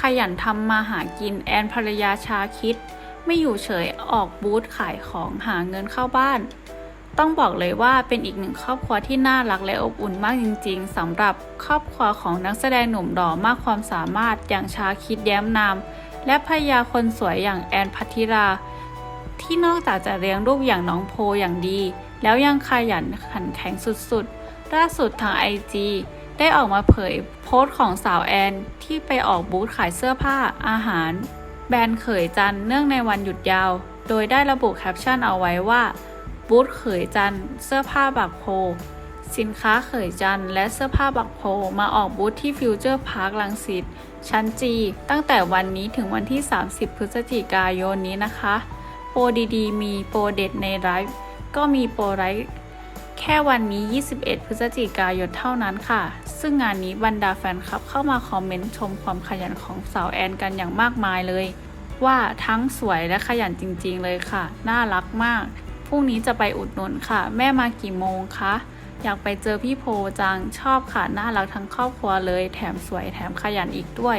ขยันทำมาหากินแอนภรรยาชาคิด ไม่อยู่เฉยออกบูธขายของหาเงินเข้าบ้าน ต้องบอกเลยว่าเป็นอีกหนึ่งครอบครัวที่น่ารักและอบอุ่นมากจริงๆสำหรับครอบครัวของนักแสดงหนุ่มหล่อมากความสามารถอย่างชาคิดแย้มนามและภรรยาคนสวยอย่างแอนพัทิรา ที่นอกจากจะเลี้ยงลูกอย่างน้องโพอย่างดี แล้วยังขยันขันแข็งสุดๆล่าสุดทางไอจี ได้ออกมาเผยโพสต์ของสาวแอนที่ไปออกบูธขายเสื้อผ้าอาหาร แบรนด์เขยจันเนื่องในวันหยุดยาว โดยได้ระบุแคปชั่นเอาไว้ว่าบูธเขยจันเสื้อผ้าบักโพสินค้าเขยจันและเสื้อผ้าบักโพมาออกบูธที่ฟิวเจอร์พาร์คลังสิตชั้นจีตั้งแต่วันนี้ถึงวันที่ 30 พฤศจิกายนนี้นะคะ โปรดีๆ มีโปรเด็ดในไลฟ์ก็มีโปรไลฟ์ แค่วันนี้ 21 พฤศจิกายนเท่านั้นค่ะ ซึ่งงานนี้บรรดาแฟนคลับเข้ามาคอมเมนต์ชมความขยันของสาวแอนกันอย่างมากมายเลย ว่าทั้งสวยและขยันจริงๆเลยค่ะ น่ารักมาก พรุ่งนี้จะไปอุดหนุนค่ะ แม่มากี่โมงคะ อยากไปเจอพี่โพจัง ชอบค่ะ น่ารักทั้งครอบครัวเลย แถมสวยแถมขยันอีกด้วย